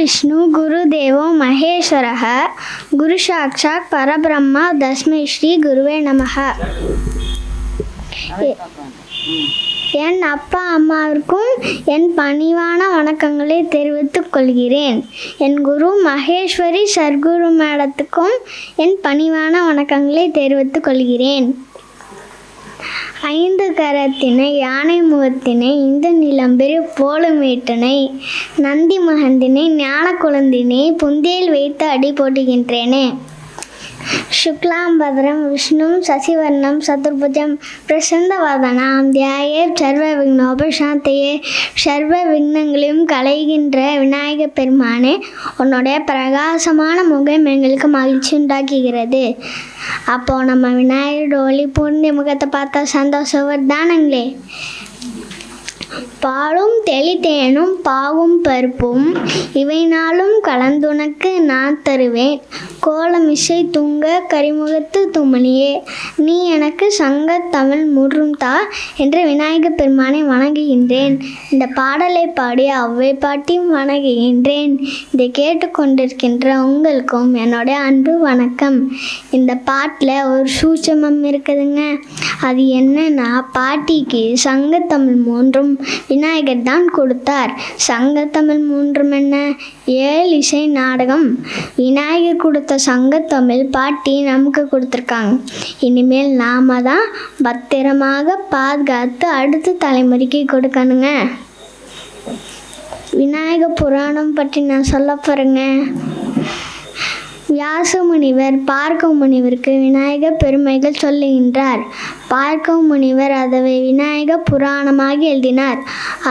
விஷ்ணு குருதேவோ மகேஸ்வரः குரு சாட்சாத் பரபிரம்மா தஸ்மை ஸ்ரீ குருவே நமக என் அப்பா அம்மாவிற்கும் என் பணிவான வணக்கங்களை தெரிவித்துக் கொள்கிறேன் என் குரு மகேஸ்வரி சர்க்குரு மேடத்துக்கும் என் பணிவான வணக்கங்களை தெரிவித்துக் கொள்கிறேன் ஐந்து கரத்தினை யானை முகத்தினை இந்த நிலம்பெரு போலுமேட்டனை நந்தி மகந்தினை ஞான குழந்தினை புந்தியில் வைத்து அடி போட்டுகின்றேனே. शुक्लाम्बरं விஷ்ணு சசிவர்ணம் चतुर्भुजं பிரசந்தவாதனாம் ध्याये சர்வ விக்னோபசாந்தையே சர்வ விக்னங்களையும் கலைகின்ற விநாயக பெருமானே உன்னுடைய பிரகாசமான முகம் எங்களுக்கு மகிழ்ச்சி உண்டாக்குகிறது. அப்போது நம்ம விநாயகர் ஒளி பூர்ணி முகத்தை பார்த்தா சந்தோஷம் வருதானுங்களே? பாலும் தெளித்தேனும் பாவும் பருப்பும். இவை நாளும் கலந்துனக்கு நான் தருவேன். கோலமிசை துங்க கரிமுகத்து துமணியே நீ எனக்கு சங்க தமிழ் முற்றும் தா என்று விநாயகப் பெருமானை வணங்குகின்றேன். இந்த பாடலை பாடி அவ்வை பாட்டியும் வணங்குகின்றேன். இதை கேட்டுக்கொண்டிருக்கின்ற உங்களுக்கும் என்னுடைய அன்பு வணக்கம். இந்த பாட்டில் ஒரு சூட்சமம் இருக்குதுங்க. அது என்னன்னா பாட்டிக்கு சங்கத்தமிழ் மூன்றும் விநாயகர் தான் கொடுத்தார். சங்கத்தமிழ் மூன்றும் என்ன? ஏழு இசை நாடகம். விநாயகர் கொடுத்த சங்கத்தமிழ் பாட்டி நமக்கு கொடுத்துருக்காங்க. இனிமேல் நாம தான் பத்திரமாக பாதுகாத்து அடுத்த தலைமுறைக்கு கொடுக்கணுங்க. விநாயக புராணம் பற்றி நான் சொல்ல போகிறேங்க வியாச முனிவர் பார்க்க முனிவருக்கு விநாயக பெருமைகள் சொல்லுகின்றார். பார்க்க முனிவர் அதை விநாயக புராணமாக எழுதினார்.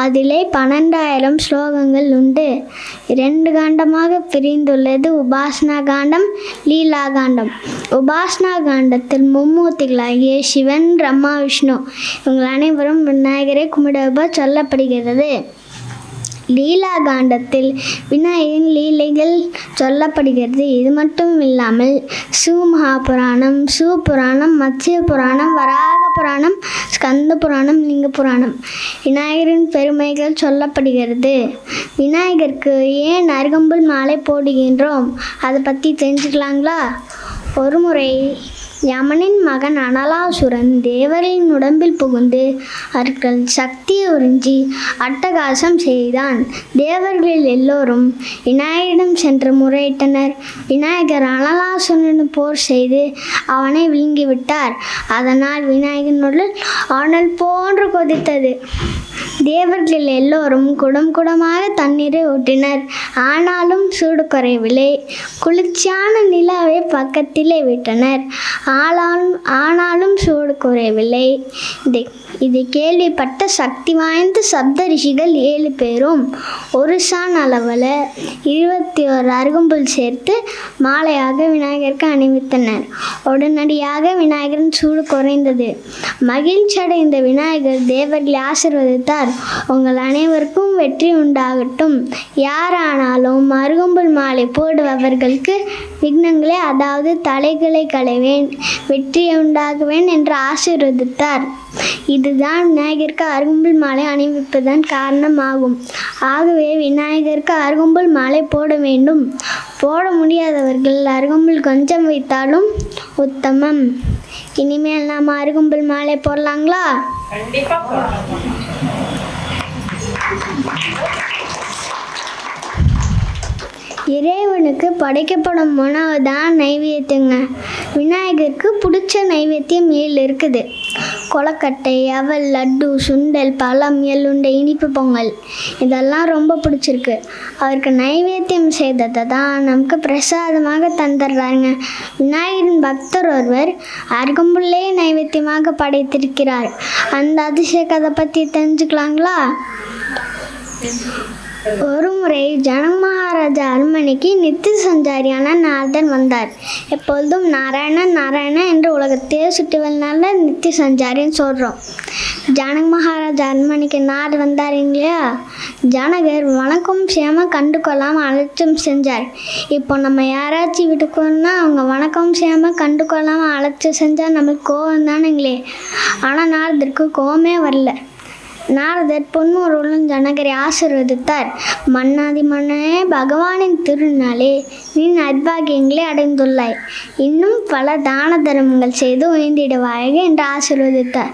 அதிலே பன்னெண்டாயிரம் ஸ்லோகங்கள் உண்டு. இரண்டு காண்டமாக பிரிந்துள்ளது உபாசனா காண்டம் லீலா காண்டம். உபாசனா காண்டத்தில் மும்மூர்த்திகளாகிய சிவன் பிரம்மா விஷ்ணு இவங்கள் அனைவரும் விநாயகரை கும்பிடுவ சொல்லப்படுகிறது. லீலா காண்டத்தில் விநாயகரின் லீலைகள் சொல்லப்படுகிறது. இது மட்டும் இல்லாமல் சிவமகாபுராணம் சிவபுராணம் மத்திய புராணம் வராக புராணம் ஸ்கந்த புராணம் லிங்க புராணம் விநாயகரின் பெருமைகள் சொல்லப்படுகிறது. விநாயகருக்கு ஏன் அருகம்புல் மாலை போடுகின்றோம்? அதை பற்றி தெரிஞ்சுக்கலாங்களா? ஒரு முறை யமனின் மகன் அனலாசுரன் தேவரின் உடம்பில் புகுந்து அவர்கள் சக்தியை உறிஞ்சி அட்டகாசம் செய்தான். தேவர்கள் எல்லோரும் விநாயகரிடம் சென்று முறையிட்டனர். விநாயகர் அனலாசுரன் போர் செய்து அவனை விழுங்கிவிட்டார். அதனால் விநாயகனுடன் உடல் அனல் போன்று கொதித்தது. தேவர்கள் எல்லோரும் குடம் குடமாக தண்ணீரை ஊற்றினர். ஆனாலும் சூடு குறையவில்லை. குளிர்ச்சியான நிலாவை பக்கத்திலே விட்டனர். ஆனாலும் ஆனாலும் சூடு குறையவில்லை. இதை இதை கேள்விப்பட்ட சக்தி வாய்ந்த சப்த ரிஷிகள் ஏழு பேரும் ஒரு சான் அளவில் இருபத்தி ஒரு அருகம்புல் சேர்த்து மாலையாக விநாயகருக்கு அணிவித்தனர். உடனடியாக விநாயகரின் சூடு குறைந்தது. மகிழ்ச்சி அடைந்த விநாயகர் தேவர்களை ஆசிர்வதித்தார். உங்கள் அனைவருக்கும் வெற்றி உண்டாகட்டும். யாரானாலும் அருகம்புல் மாலை போடுபவர்களுக்கு விக்னங்களே அதாவது தலைகளை களைவேன் வெற்றியை உண்டாகுவேன் என்று ஆசீர்வதித்தார். இதுதான் விநாயகருக்கு அருகும்புல் மாலை அணிவிப்பதன் காரணமாகும். ஆகவே விநாயகருக்கு அருகம்புல் மாலை போட வேண்டும். போட முடியாதவர்கள் அருகம்புல் கொஞ்சம் வைத்தாலும் உத்தமம். இனிமேல் நாம் அருகம்புல் மாலை போடலாங்களா? இறைவனுக்கு படைக்கப்படும் உணவு தான் நைவேத்தியங்க. விநாயகருக்கு பிடிச்ச நைவேத்தியம் ஏழு இருக்குது. கொலக்கட்டை அவல் லட்டு சுண்டல் பழம் எள்ளுண்டை இனிப்பு பொங்கல். இதெல்லாம் ரொம்ப பிடிச்சிருக்கு. அவருக்கு நைவேத்தியம் செய்ததை தான் நமக்கு பிரசாதமாக தந்துடுறாருங்க. விநாயகரின் பக்தர் ஒருவர் அருகம்புள்ளே நைவேத்தியமாக படைத்திருக்கிறார். அந்த அதிசய கதை பற்றி தெரிஞ்சுக்கலாங்களா? ஒரு முறை ஜனக மகாராஜா அரண்மனைக்கு நித்திய சஞ்சாரியான நாரதன் வந்தார். எப்பொழுதும் நாராயணன் நாராயணன் என்று உலகத்தையே சுற்றி வந்தனால நித்திய சஞ்சாரின்னு சொல்கிறோம் ஜனக மகாராஜா அரண்மனைக்கு நார் வந்தார் இல்லையா? ஜனகர் வணக்கம் சேம கண்டு கொள்ளாமல் அலட்சியம் செஞ்சார். இப்போ நம்ம யாராச்சும் விட்டுக்கோன்னா அவங்க வணக்கம் செய்யாமல் கண்டு கொள்ளாமல் அலட்சியம் செஞ்சால் நம்மளுக்கு கோவம் தானுங்களே ஆனால் நாரதற்கு கோவமே வரல. நாரதர் பொன்முருளும் ஜனகரை ஆசீர்வதித்தார். மன்னாதி மன்னனே பகவானின் திருநாளே நீ நற்பாகியங்களை அடைந்துள்ளாய். இன்னும் பல தான தர்மங்கள் செய்து உயர்ந்திடுவாயாக என்று ஆசீர்வதித்தார்.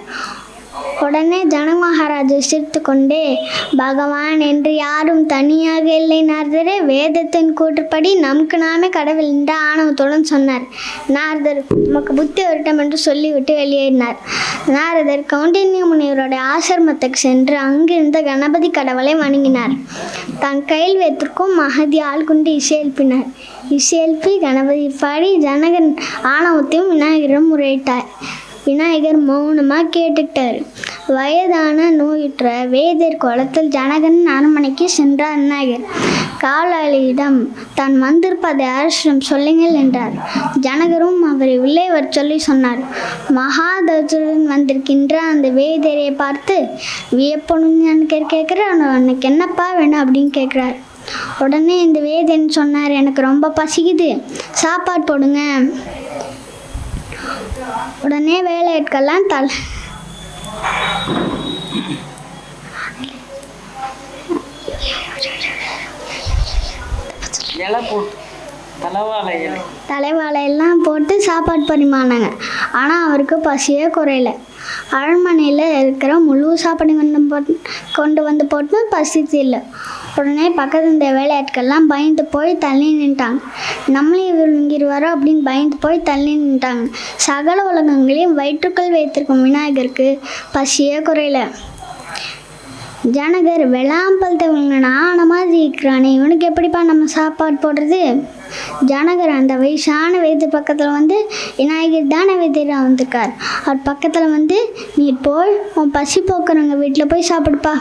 உடனே ஜனக மகாராஜா சிரித்து கொண்டே பகவான் என்று யாரும் தனியாக இல்லை நார்தரே. வேதத்தின் கூற்றுப்படி நமக்கு நாமே கடவுள் என்ற ஆணவத்துடன் சொன்னார். நாரதர் உமக்கு புத்தி வருட்டம் என்று சொல்லிவிட்டு வெளியேறினார். நாரதர் கௌண்டின்ய முனிவருடைய ஆசிரமத்துக்கு சென்று அங்கிருந்த கணபதி கடவுளை வணங்கினார். தன் கையில் வைத்திருக்கும் மகதி ஆள் கொண்டு இசையெழுப்பினார் இசையெழுப்பி கணபதி பாடி ஜனகன் ஆணவத்தையும் விநாயகரும் முறையிட்டார். விநாயகர் மௌனமாக கேட்டுக்கிட்டார் வயதான நோயுற்ற வேதர் குளத்தில் ஜனகன் அரண்மனைக்கு சென்றார் விநாயகர். காலாளியிடம் தான் வந்திருப்பதை அரசிடம் சொல்லுங்கள் என்றார். ஜனகரும் அவரை உள்ளே வர சொல்லி சொன்னார். மகாதஜுடன் வந்திருக்கின்ற அந்த வேதரை பார்த்து வியப்பணும் கேட்குறார் உனக்கு என்னப்பா வேணும்? அப்படின்னு கேட்குறார் உடனே இந்த வேதன் சொன்னார் எனக்கு ரொம்ப பசிக்குது. சாப்பாடு போடுங்க. உடனே வேலையாட்கள்லாம் தலை. இலை போட்டு தலைவாழையெல்லாம் போட்டு சாப்பாடு பரிமாறினாங்க ஆனால் அவருக்கு பசியே குறையல. அரண்மனையில் இருக்கிற முழு சாப்பாடு கொண்டு போட்டு கொண்டு வந்து போட்டு பசி இல்லை. உடனே பக்கத்து இந்த வேலையாட்கள்லாம் பயந்து போய் தள்ளி நின்ட்டாங்க. நம்மளே இங்கிருவாரோ அப்படின்னு பயந்து போய் தள்ளி நின்ட்டாங்க. சகல உலகங்களையும் வயிற்றுக்குள் வைத்திருக்கும் விநாயகருக்கு பசியே குறையல. ஜனகர் வெள்ளாம்பழத்தை விழுங்கின மாதிரி இருக்கிறானே இவனுக்கு எப்படிப்பா நம்ம சாப்பாடு போடுறது? ஜனகர் அந்த வயசான வயது பக்கத்தில் வந்து விநாயகர் தானே வைத்தியராக வந்திருக்கார். அவர் பக்கத்தில் வந்து நீ போய் உன் பசி போக்குறவங்க வீட்டில் போய் சாப்பிடுப்பா.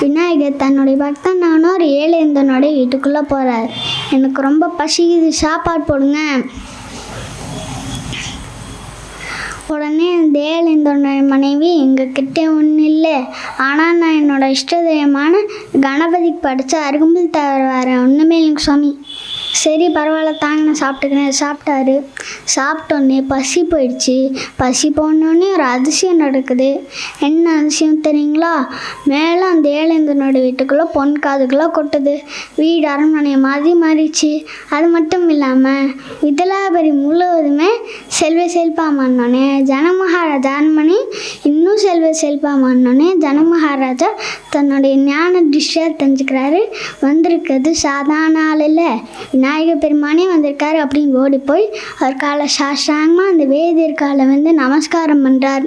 விநாயகர் தன்னுடைய பக்தனான ஒரு ஏழை இருந்தனுடைய வீட்டுக்குள்ளே போகிறார் எனக்கு ரொம்ப பசிக்குது சாப்பாடு போடுங்க. உடனே அந்த ஏழேந்தோட மனைவி எங்கள் கிட்டே ஒன்றும் இல்லை. ஆனால் நான் என்னோட இஷ்ட தெய்வமான கணபதிக்கு படித்த அருகம்புல் தவிர ஒன்றுமே எனக்கு சுவாமி. சரி பரவாயில்ல தாங்க நான் சாப்பிட்டுக்கிறேன். சாப்பிட்டாரு. சாப்பிட்டோன்னே பசி போயிடுச்சு. பசி போனோடனே ஒரு அதிசயம் நடக்குது. என்ன அதிசயம் தெரியுங்களா? மேலே அந்த ஏழேந்தனோட வீட்டுக்குள்ளே பொன் காதுக்குள்ளே கொட்டுது. வீடு அரண்மனை மாதிரி மாறிச்சு அது மட்டும் இல்லாமல் விதலாபரி முழுவதுமே செல்வ செல்பாமானோடனே ஜனமகாராஜா அரண்மனை இன்னும் செல்வ செல்பாமானோடனே ஜனமகாராஜா தன்னுடைய ஞான டிஷ்ஷாக தெரிஞ்சுக்கிறாரு. வந்திருக்கிறது சாதாரண ஆள் இல்லை. விநாயகர் பெருமானே வந்திருக்காரு அப்படின்னு ஓடி போய் அவர் காலை சாஷ்டாங்கமாக அந்த வேதியர் காலை வந்து நமஸ்காரம் பண்ணுறார்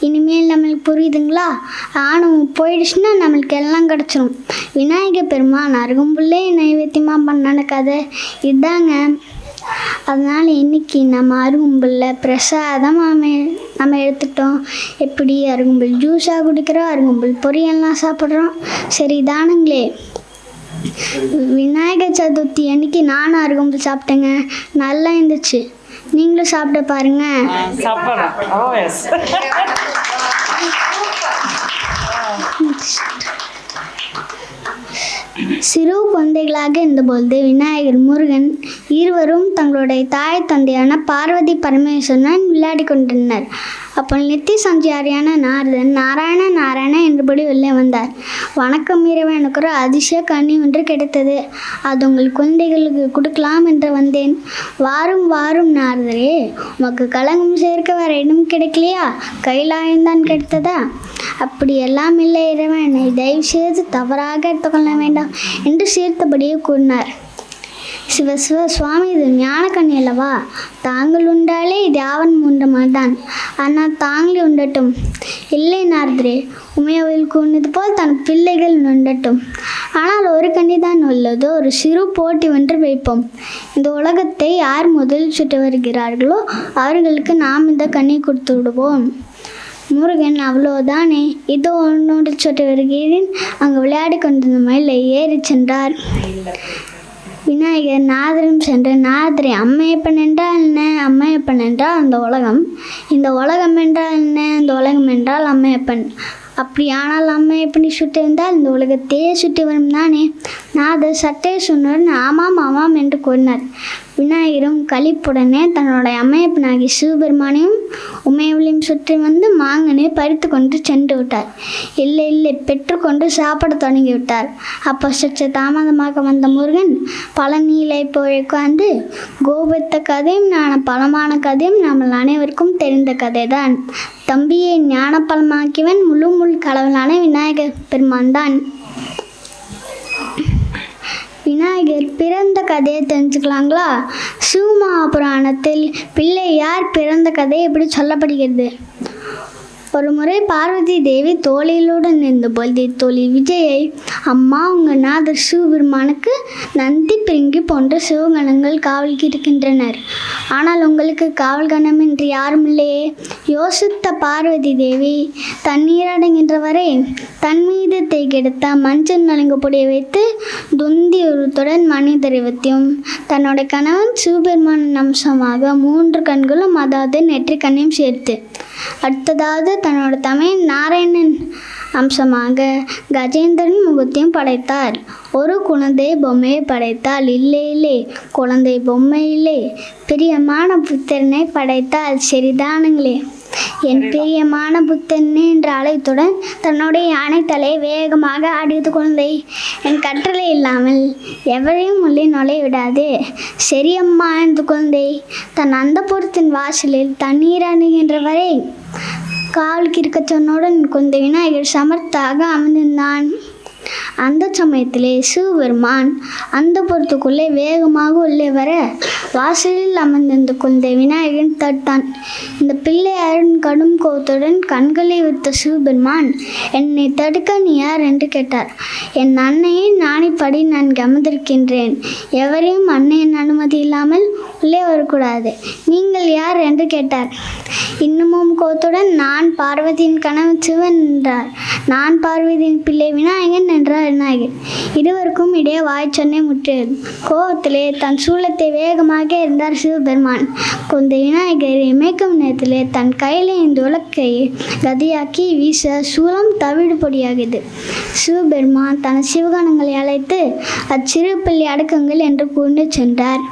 இனிமேல் நம்மளுக்கு புரியுதுங்களா? ஆணவம் போயிடுச்சுன்னா நம்மளுக்கு எல்லாம் கிடச்சிரும். விநாயகர் பெருமான் அருகம்புள்ளே நைவேத்தியமாக பண்ணான கதை. இதாங்க. அதனால் இன்னைக்கு நம்ம அருகும்புல்ல பிரசாதமாக நம்ம நம்ம எடுத்துட்டோம் எப்படி அருகம்புல் ஜூஸாக குடிக்கிறோம் அருகம்புல் பொரியல்லாம் சாப்பிட்றோம். சரி தானுங்களே விநாயகர் சதுர்த்தி அன்னைக்கு நானும் அருகம்புல் சாப்பிட்டேங்க. நல்லா இருந்துச்சு. நீங்களும் சாப்பிட்டு பாருங்க. எஸ் சிறு குழந்தைகளாக இருந்தபொழுது விநாயகர் முருகன் இருவரும் தங்களுடைய தாய் தந்தையான பார்வதி பரமேஸ்வரன் விளையாடி கொண்டிருந்தனர். அப்போ நித்தி சஞ்சாரியான நாரதன் நாராயண நாராயண என்றபடி உள்ளே வந்தார். வணக்கம் இறைவன் எனக்கு ஒரு அதிசய கண்ணி ஒன்று கிடைத்தது. அது உங்கள் குழந்தைகளுக்கு கொடுக்கலாம் என்று வந்தேன். வாரும் வாரும் நாரதரே உமக்கு கலங்கம் சேர்க்க வேற இடம் கிடைக்கலையா? கைலாயம்தான் கிடைத்ததா? அப்படி எல்லாம் இல்லை இறைவன் என்னை தயவு செய்து தவறாக எடுத்துக்கொள்ள வேண்டாம் என்று சீர்த்தபடியே கூறினார். சிவ சிவ சுவாமி இது ஞானக்கண்ணி அல்லவா? தாங்கள் உண்டாலே இது யாவன் மூன்ற மாதிரிதான் ஆனால் தாங்களே உண்டட்டும். இல்லை நாரதரே உமையவளுக்கு உண்ணது போல் தன் பிள்ளைகள் நுண்டட்டும். ஆனால் ஒரு கண்ணி தான் உள்ளதோ ஒரு சிறு போட்டி ஒன்று வைப்போம். இந்த உலகத்தை யார் முதலில் சுட்டு வருகிறார்களோ அவர்களுக்கு நாம் இந்த கண்ணி கொடுத்து விடுவோம். முருகன் அவ்வளோதானே. இதோ ஒன்று சொட்டு வருகிறேன். அங்கு விளையாடி கொண்டிருந்த மயிலை ஏறி சென்றார். விநாயகர் நாதரும் சென்று நாதரை அம்மையப்பன் என்றால் என்ன? அம்மையப்பன் என்றால் அந்த உலகம். இந்த உலகம் என்றால் என்ன? இந்த உலகம் என்றால் அம்மையப்பன். அப்படியானால் எப்படி சுற்றி வந்தால் இந்த உலகத்தையே சுற்றி வரும் தானே? நாதர் சட்டை சொன்னவுடன் ஆமாம் ஆமாம் என்று கூறினார். விநாயகரும் கழிப்புடனே தன்னுடைய அமையப்பனாகி சிவபெருமானையும் உமையவளையும் சுற்றி வந்து மாங்கனே பறித்து கொண்டு சென்று விட்டார். இல்லை இல்லை பெற்றுக்கொண்டு சாப்பிட தொடங்கி விட்டார். அப்போ சற்று தாமதமாக வந்த முருகன் பழனியிலே போய் உட்கார்ந்து கோபத்த கதையும் ஞான பழமான கதையும் நம்ம அனைவருக்கும் தெரிந்த கதை தான் தம்பியை ஞானப்பலமாக்கியவன் முழு முள் கடவுளான விநாயகர் பெருமான் தான் விநாயகர் பிறந்த கதையை தெரிஞ்சுக்கலாங்களா? சிவமகாபுராணத்தில் பிள்ளையார் பிறந்த கதை எப்படி சொல்லப்படுகிறது? ஒரு முறை பார்வதி தேவி தோழிகளுடன் இருந்தபோது தோழி விஜயை அம்மா உங்கள் நாதர் சிவபெருமானுக்கு நந்தி பிரிங்கி போன்ற சிவகணங்கள் காவலுக்கு இருக்கின்றனர் ஆனால் உங்களுக்கு காவல்கணம் என்று யாரும் இல்லையே யோசித்த பார்வதி தேவி தண்ணீர் வரை தன் மீது தேய்கெடுத்த மஞ்சள் நலுங்கு பொடியை வைத்து துந்தி உருத்துடன் மணி தன்னோட கணவன் சிவபெருமானின் அம்சமாக மூன்று கண்களும் அதாவது நெற்றிக் கண்ணையும் சேர்த்து அடுத்ததாவது தன்னோட தமையன் நாராயணன் அம்சமாக கஜேந்திரன் முகத்தையும் படைத்தார். ஒரு குழந்தை பொம்மையை படைத்தால் இல்லை இல்லை. குழந்தை பொம்மை இல்லை பிரியமான புத்திரனை படைத்தால் சரிதானுங்களே. என் பிரியமான புத்தன் என்ற அழைத்துடன் தன்னுடைய யானை தலையை வேகமாக ஆடியது குழந்தை என் கற்றலை இல்லாமல் எவரையும் உள்ளே நுழைய விடாதே சரியம்மா என்று குழந்தை தன் அந்தப்புறத்தின் வாசலில் தண்ணீர் அணுகின்ற வரை காவலுக்கு இருக்க சொன்னவுடன் குழந்தை விநாயகர் சமர்த்தாக அமர்ந்திருந்தான். அந்த சமயத்திலே சிவபெருமான் அந்த புறத்துக்குள்ளே வேகமாக உள்ளே வர வாசலில் அமர்ந்திருந்த குழந்தை விநாயகன் தட்டான் இந்த பிள்ளையாரின் கடும் கோபத்துடன் கண்களை விட்ட சிவபெருமான் என்னை தடுக்க நீ யார்? என்று கேட்டார். என் அன்னையை நாணிப்படி நான் கமர்ந்திருக்கின்றேன் எவரையும் அன்னையின் அனுமதி இல்லாமல் உள்ளே வரக்கூடாது. நீங்கள் யார் என்று கேட்டார். இன்னமும் கோத்துடன் நான் பார்வதியின் கணவன் சிவன் என்றார். நான் பார்வதியின் பிள்ளை விநாயகன் என்றார் விநாயகர். இருவருக்கும் இடையே வாய்ச்சொன்னே முற்றியது. கோபத்திலே தன் சூலத்தை வேகமாக இருந்தார் சிவபெருமான். கொந்த விநாயகர் இமைக்கும் நேரத்திலே தன் கையில் இந்த உலக்கை கதியாக்கி வீச சூலம் தவிடு பொடியாகுது சிவபெருமான் தன் சிவகணங்களை அழைத்து அச்சிறு பிள்ளை அடக்குங்கள் என்று கூண்டு சென்றார்.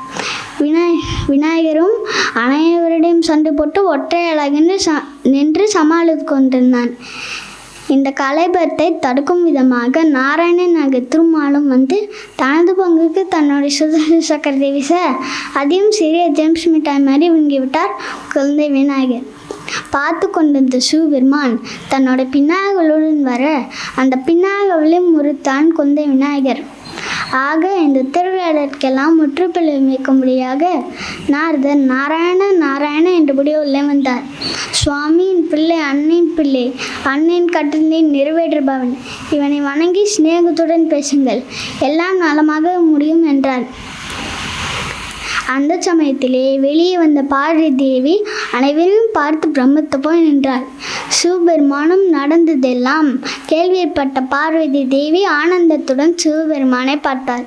விநாய விநாயகரும் அனைவரிடையும் சண்டை போட்டு ஒற்றை அழகென்று ச நின்று சமாளித்து கொண்டிருந்தான். இந்த கலைபத்தை தடுக்கும் விதமாக நாராயணன் ஆகிய திருமாலும் வந்து தனது பங்குக்கு தன்னுடைய சுதர்சன சக்கரத்தை வீச அதையும் சிறிய ஜேம்ஸ் மிட்டாய் மாதிரி விட்டார் குழந்தை விநாயகர். பார்த்து கொண்டிருந்த சிவபெருமான் தன்னோட பின்னாயகளுடன் வர அந்த பின்னாயகளையும் முறுத்தான் குந்தை விநாயகர். ஆக இந்த திருவிழாவிற்கெல்லாம் முற்றுப்புள்ளி வைக்கும்படியாக நாரதர் நாராயண நாராயண என்றபடி உள்ளே வந்தார். சுவாமியின் பிள்ளை அன்னின் பிள்ளை அன்னின் கட்டளை நிறைவேற்றுபவன். இவனை வணங்கி சிநேகத்துடன் பேசுங்கள். எல்லாம் நலமாக முடியும் என்றார் அந்த சமயத்திலே வெளியே வந்த பார்வதி தேவி அனைவரையும் பார்த்து பிரமித்து போய் நின்றாள். சிவபெருமானும் நடந்ததெல்லாம் கேள்விப்பட்ட பார்வதி தேவி ஆனந்தத்துடன் சிவபெருமானை பார்த்தார்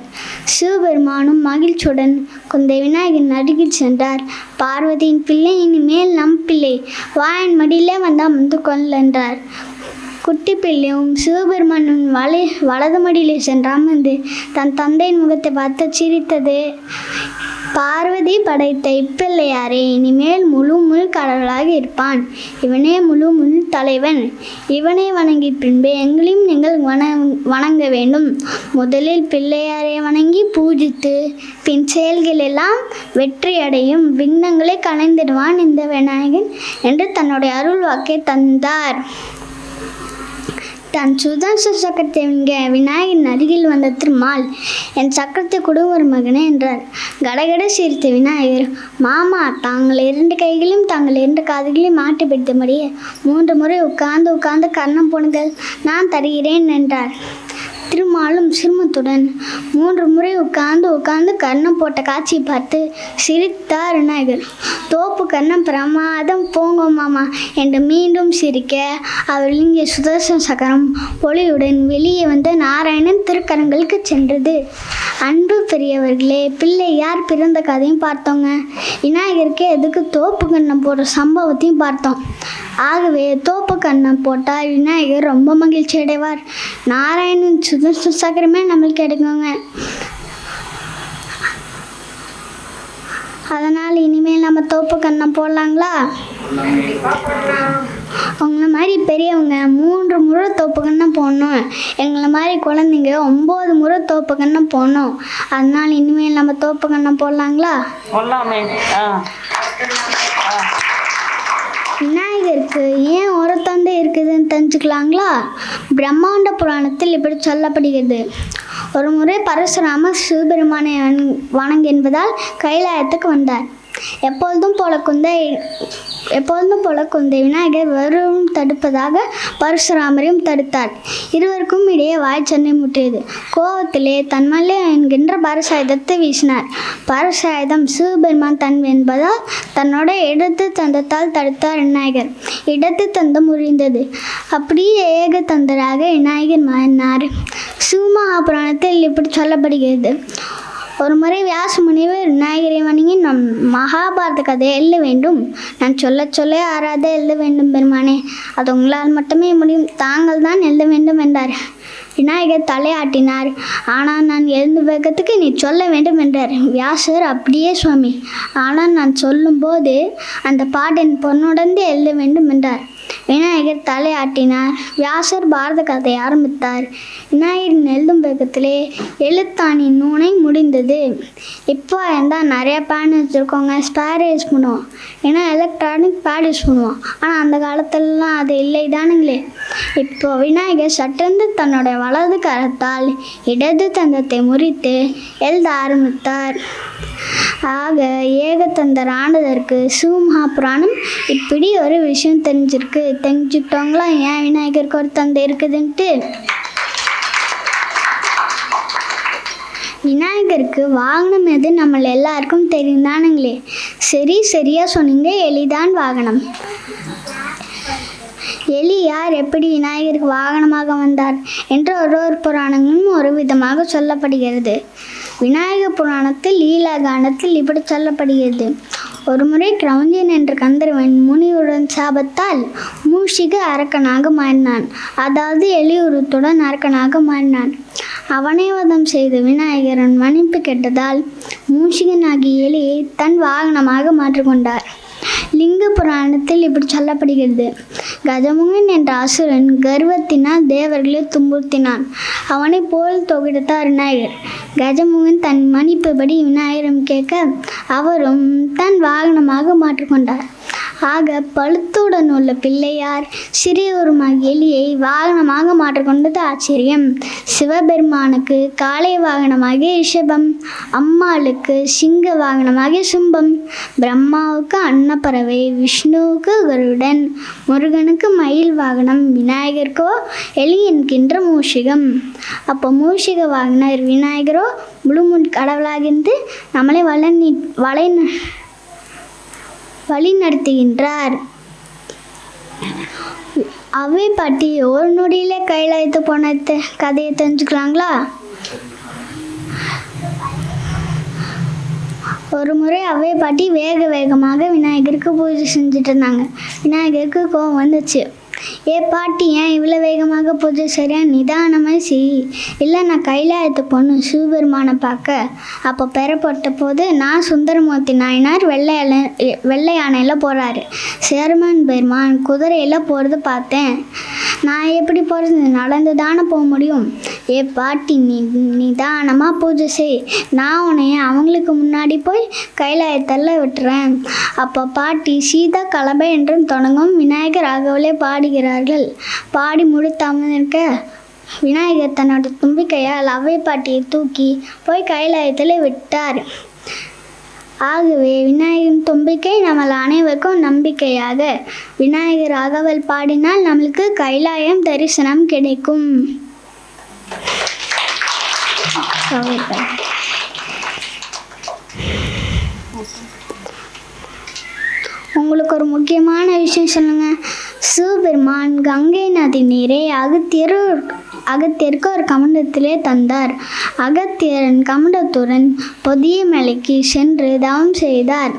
சிவபெருமானும் மகிழ்ச்சியுடன் குந்தை விநாயகன் அருகில் சென்றார். பார்வதியின் பிள்ளை இனிமேல் நம் பிள்ளை. வாயன் மடியிலே வந்து அமர்ந்து கொள் என்றார். குட்டி பிள்ளையும் சிவபெருமானின் வலை வலது மடியிலே சென்று அமர்ந்து தன் தந்தையின் முகத்தை பார்த்து சிரித்தது. பார்வதி படைத்த இப்பிள்ளையாரே இனிமேல் முழு முள் கடவுளாக இருப்பான். இவனே முழு முள் தலைவன். இவனை வணங்கி பின்பு எங்களையும் நீங்கள் வண வணங்க வேண்டும். முதலில் பிள்ளையாரை வணங்கி பூஜித்து பின் செயல்கள் எல்லாம் வெற்றி அடையும் கலைந்திடுவான் இந்த விநாயகன் என்று தன்னுடைய அருள் வாக்கை தந்தார். தன் சுதர்சன சக்கரத்தை விங்க விநாயகன் அருகில் வந்த திருமால் என் சக்கரத்தை கொடு ஒரு மகனே என்றார். கடகட சிரித்த விநாயகர் மாமா தாங்கள் இரண்டு கைகளையும் தாங்கள் இரண்டு காதுகளையும் மாட்டி பிடித்தபடியே மூன்று முறை உட்கார்ந்து உட்கார்ந்து கர்ணம் போனுங்கள் நான் தருகிறேன் என்றார். திருமாலும் சிறுமத்துடன் மூன்று முறை உட்கார்ந்து உட்கார்ந்து கர்ணம் போட்ட காட்சியை பார்த்து சிரித்தார் விநாயகர். தோப்பு கண்ணம் பிரமாதம் போங்க மாமா என்று மீண்டும் சிரிக்க அவர் இங்கே சுதர்சன சக்கரம் ஒளியுடன் வெளியே வந்த நாராயணன் திருக்கரங்களுக்கு சென்றது. அன்பு பெரியவர்களே பிள்ளை யார் பிறந்த கதையும் பார்த்தோங்க. விநாயகருக்கு எதுக்கு தோப்பு கண்ணம் போடுற சம்பவத்தையும் பார்த்தோம். ஆகவே தோப்பு கண்ணம் போட்டால் விநாயகர் ரொம்ப மகிழ்ச்சி அடைவார் நாராயணன் சுதர்சன சக்கரமே நம்மளுக்கு கிடைக்குங்க அதனால் இனிமேல் நம்ம தோப்பு கண்ணம் போடலாங்களா? உங்களை மாதிரி பெரியவங்க மூன்று முறை தோப்பு கண்ணம் போடணும். எங்களை மாதிரி குழந்தைங்க ஒம்பது முறை தோப்பு கண்ணம் போடணும். அதனால் இனிமேல் நம்ம தோப்பு கண்ணம் போடலாங்களா? விநாயகருக்கு ஏன் ஒரு தந்தை இருக்குதுன்னு தெரிஞ்சுக்கலாங்களா? பிரம்மாண்ட புராணத்தில் இப்படி சொல்லப்படுகிறது. ஒரு முறை பரசுராமர் சிவபெருமானை வணங்- வணங்கு என்பதால் கைலாயத்துக்கு வந்தார். எப்பொழுதும் போல குந்தை எப்போதும் போல குந்தை விநாயகர் வெறும் தடுப்பதாக பரசுராமரையும் தடுத்தார். இருவருக்கும் இடையே வாய்ச்சண்டை முற்றியது. கோபத்திலே தன்மல்லே என்கின்ற பரசாயுதத்தை வீசினார். பரசாயுதம் சிவபெருமான் தன் என்பதால் தன்னோட இடத்து தந்தத்தால் தடுத்தார் விநாயகர். இடத்து தந்தம் முறிந்தது. அப்படியே ஏக தந்தராக விநாயகர் மாறினார். சிவமகாபுராணத்தில் இப்படி சொல்லப்படுகிறது. ஒரு முறை வியாச முனிவர் விநாயகரை வணங்கி நம் மகாபாரத கதையை எழுத வேண்டும். நான் சொல்ல சொல்ல யாராவது எழுத வேண்டும் பெருமானே. அது உங்களால் மட்டுமே முடியும். தாங்கள் தான் எழுத வேண்டும் என்றார். விநாயகர் தலையாட்டினார். ஆனால் நான் எழுந்து வேகத்துக்கு நீ சொல்ல வேண்டும் என்றார். வியாசர் அப்படியே சுவாமி. ஆனால் நான் சொல்லும்போது அந்த பாட்டின் பொன்னுடந்து எழுத வேண்டும் என்றார். விநாயகர் தலையாட்டினார். வியாசர் பாரத கதை ஆரம்பித்தார். விநாயகரின் எழுதும் வேகத்திலே எழுத்தாணின் நூனை முடிந்தது. இப்போ இருந்தால் நிறையா பேன் வச்சுருக்கோங்க. ஸ்பேர் யூஸ் பண்ணுவோம் ஏன்னா எலக்ட்ரானிக் பேட் யூஸ் பண்ணுவோம் ஆனால் அந்த காலத்துலலாம் அது இல்லை தானுங்களே இப்போ விநாயகர் சட்டென்று தன்னோட வலது கரத்தால் இடது தந்தத்தை முறித்து எழுத ஆரம்பித்தார் ஆக ஏகத்தந்தர் ஆனதற்கு சிவமகா புராணம் இப்படி ஒரு விஷயம் தெரிஞ்சிருக்கு. தெரிஞ்சுக்கிட்டவங்களா ஏன் விநாயகருக்கு ஒரு தந்தை இருக்குதுன்ட்டு? விநாயகருக்கு வாகனம் எது நம்ம எல்லாருக்கும் தெரியும் தானுங்களே சரி சரியா சொன்னீங்க எளிதான் வாகனம். எலி யார் எப்படி விநாயகருக்கு வாகனமாக வந்தார் என்று ஒரு ஒரு புராணங்களும் ஒரு விதமாக சொல்லப்படுகிறது. விநாயக புராணத்தில் லீலா கானத்தில் இப்படி சொல்லப்படுகிறது. ஒருமுறை கிரௌஞ்சன் என்ற கந்தர்வன் முனிவுடன் சாபத்தால் மூஷிக அரக்கனாக மாறினான். அதாவது எலியுருத்துடன் அரக்கனாக மாறினான். அவனை வதம் செய்த விநாயகரன் மன்னிப்பு கேட்டதால் மூஷிகனாகிய எலியை தன் வாகனமாக மாற்றிக்கொண்டார். லிங்க புராணத்தில் இப்படி சொல்லப்படுகிறது. கஜமுகன் என்ற அசுரன் கர்வத்தினால் தேவர்களை துன்புறுத்தினான். அவனை போல் தொகுத்தார் விநாயகர். கஜமுகன் தன் மன்னிப்புபடி விநாயகரம் கேட்க அவரும் தன் வாகனமாக மாற்றிக்கொண்டார். ஆக பழுத்துடன் உள்ள பிள்ளையார் சிறியவருமாகிய எலியை வாகனமாக மாற்றிக்கொண்டது ஆச்சரியம். சிவபெருமானுக்கு காளை வாகனமாகிய ரிஷபம் அம்மாளுக்கு சிங்க வாகனமாகிய சும்பம் பிரம்மாவுக்கு அன்னப்பறவை விஷ்ணுவுக்கு கருடன் முருகனுக்கு மயில் வாகனம் விநாயகருக்கோ எலி என்கின்ற மூஷிகம். அப்போ மூஷிக வாகனர் விநாயகரோ முழுமுன் கடவுளாகிருந்து நம்மளை வளர்நி வளை வழி நடத்துகின்றார். அவை பாட்டி ஒரு நொடியிலே கைலாயத்து போன கதையை தெரிஞ்சுக்கலாங்களா? ஒரு முறை அவை பாட்டி வேக வேகமாக விநாயகருக்கு பூஜை செஞ்சுட்டு இருந்தாங்க. விநாயகருக்கு கோவம் வந்துச்சு. ஏ பாட்டி ஏன் இவ்வளோ வேகமாக பூஜை சரியா நிதானமாக செய். இல்லை நான் கைலாயத்து பொண்ணு சிவபெருமானை பார்க்க. அப்போ பெறப்பட்ட போது நான் சுந்தரமூர்த்தி நாயனார் வெள்ளையான வெள்ளை யானையில் போகிறாரு சேர்மன் பெருமான் குதிரையில் போகிறது பார்த்தேன். நான் எப்படி போகிறது நடந்து தானே போக முடியும்? ஏ பாட்டி நீ நிதானமாக பூஜை செய். நான் உன்னைய அவங்களுக்கு முன்னாடி போய் கைலாயத்தல்ல விட்டுறேன். அப்போ பாட்டி சீதா கலபை என்றும் தொடங்கும் விநாயகர் ஆகவலே பாடுகிறார்கள். பாடி முடித்தாமல் இருக்க விநாயகர் தன்னோட தும்பிக்கையால் அவை பாட்டியை தூக்கி போய் கைலாயத்தில் விட்டார். ஆகவே விநாயகரின் தும்பிக்கை நம்மள் அனைவருக்கும் நம்பிக்கையாக. விநாயகர் அகவல் பாடினால் நம்மளுக்கு கைலாயம் தரிசனம் கிடைக்கும். உங்களுக்கு ஒரு முக்கியமான விஷயம் சொல்லுங்கள் சிவபெருமான் கங்கை நதி நீரை அகத்தியரு அகத்தியருக்கு ஒரு கமண்டத்திலே தந்தார். அகத்தியரன் கமண்டத்துடன் பொதிய மலைக்கு சென்று தவம் செய்தார்.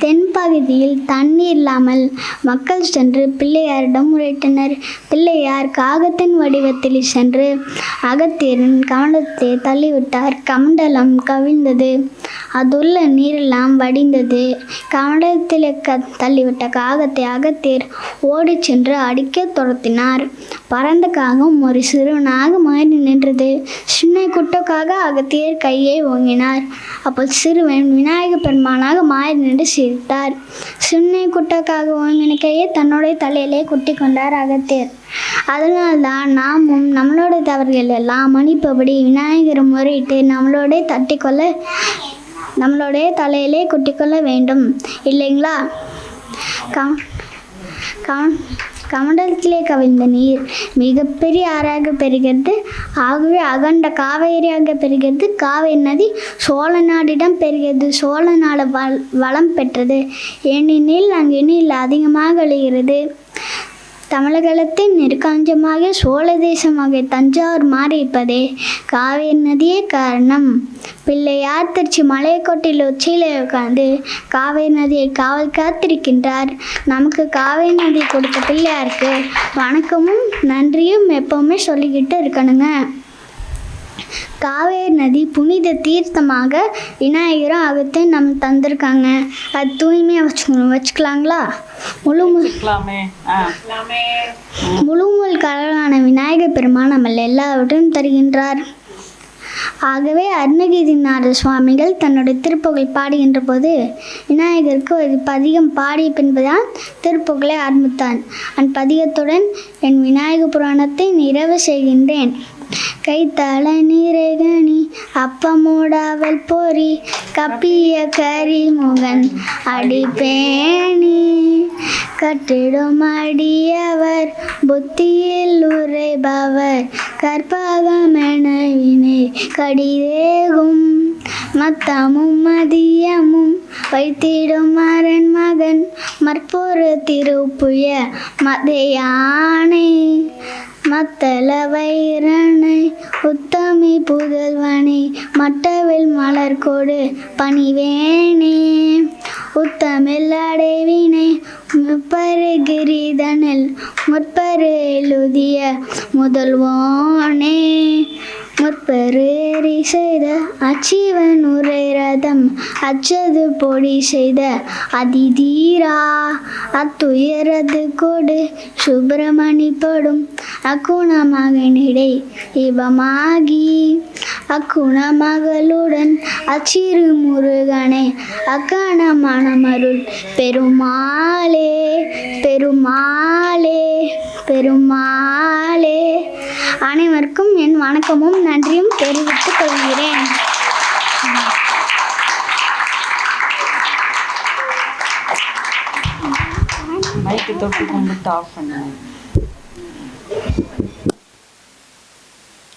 தென்பகுதியில் தண்ணீர் இல்லாமல் மக்கள் சென்று பிள்ளையாரிடம் முறையிட்டனர் பிள்ளையார் காகத்தின் வடிவத்தில் சென்று அகத்தியரின் கமண்டத்தை தள்ளிவிட்டார். கமண்டலம் கவிழ்ந்தது. அதுள்ள நீரெல்லாம் வடிந்தது. கமண்டத்தில் க தள்ளிவிட்ட காகத்தை அகத்தியர் ஓடி சென்று அடிக்க துரத்தினார். பறந்த காகம் ஒரு சிறுவனாக மாறி நின்றது. சின்ன குட்டக்காக அகத்தியர் கையை ஓங்கினார். அப்போ சிறுவன் விநாயகப் பெருமானாக மாறி நின்று சிரித்தார். சின்ன குட்டக்காக ஓங்கின கையை தன்னுடைய தலையிலே குட்டி கொண்டார் அகத்தியர். அதனால்தான் நாமும் நம்மளோட தவறுகள் எல்லாம் மன்னிப்பபடி விநாயகரை முறையிட்டு நம்மளோட தட்டிக்கொள்ள நம்மளுடைய தலையிலே குட்டிக்கொள்ள வேண்டும். இல்லைங்களா? கம். கம் கமண்டலத்திலே கவிழ்ந்த நீர் மிகப்பெரிய ஆறாக பெறுகிறது ஆகவே அகண்ட காவேரியாக பெறுகிறது காவேரி நதி சோழ நாடிடம் பெறுகிறது சோழ நாடு வளம் பெற்றது. ஏனெனில் அங்கு நீர் அதிகமாக விளைகிறது தமிழகத்தின் நெருக்காஞ்சமாக சோழ தேசமாக தஞ்சாவூர் மாறியிருப்பதே காவேரி நதியே காரணம். பிள்ளையார் திருச்சி மலைக்கோட்டையில் உச்சியில் உட்கார்ந்து காவேரி நதியை காவல் காத்திருக்கின்றார். நமக்கு காவேரி நதி கொடுத்த பிள்ளையாருக்கு வணக்கமும் நன்றியும் எப்பவுமே சொல்லிக்கிட்டு இருக்கணுங்க. காவேரி நதி புனித தீர்த்தமாக விநாயகரும் அகத்தையும் நம்ம தந்திருக்காங்க. அது தூய்மையாக வச்சுக்கணும். வச்சுக்கலாங்களா? முழு மு- இருக்கலாமே ஆ. முழுமுள் கடலான விநாயகர் பெருமான் நம்ம எல்லாவற்றையும் தருகின்றார். ஆகவே அருணகிரிநாத சுவாமிகள் தன்னுடைய திருப்புகழ் பாடுகின்ற போது விநாயகருக்கு ஒரு பதிகம் பாடிய பின்புதான் திருப்புகழை ஆரம்பித்தான். அந்த பதிகத்துடன் என் விநாயக புராணத்தை நிறைவு செய்கின்றேன். கைத்தல நீரகனி அப்பமோடாவல் பொறி கப்பிய கரிமுகன் அடிப்பேணி கட்டிடும் அடியவர் புத்தியில் உரைபவர் கற்பகமென வினை கடிதேகும். மத்தமும் மதியமும் வைத்திடும் அரண் மகன் மற்பொரு திருப்புய மதையானை. மத்தள வைரனை உத்தமி புதல்வனை மட்டவில் மலர் கொடு பணிவேனே. உத்தமில் அடைவினை முப்பரு கிரிதனில் முற்பரு எழுதிய முதல்வோனே. முற்பெரு செய்த அச்சீவன் உரை ரதம் அச்சது பொடி செய்த அதிதீரா. அத்துயரது கொடு சுப்பிரமணி படும் அக்குணமகனிடை இவமாகி. அக்குணமகளுடன் அச்சிறு முருகனை அக்கண மணமருள் பெருமாளே பெருமாளே பெருமாளே. அனைவருக்கும் என் வணக்கமும் நன்றியும் தெரிவித்துக் கொள்கிறேன். மைக்கு தொட்டு கும்பிட்டு ஆஃப் பண்ணுங்க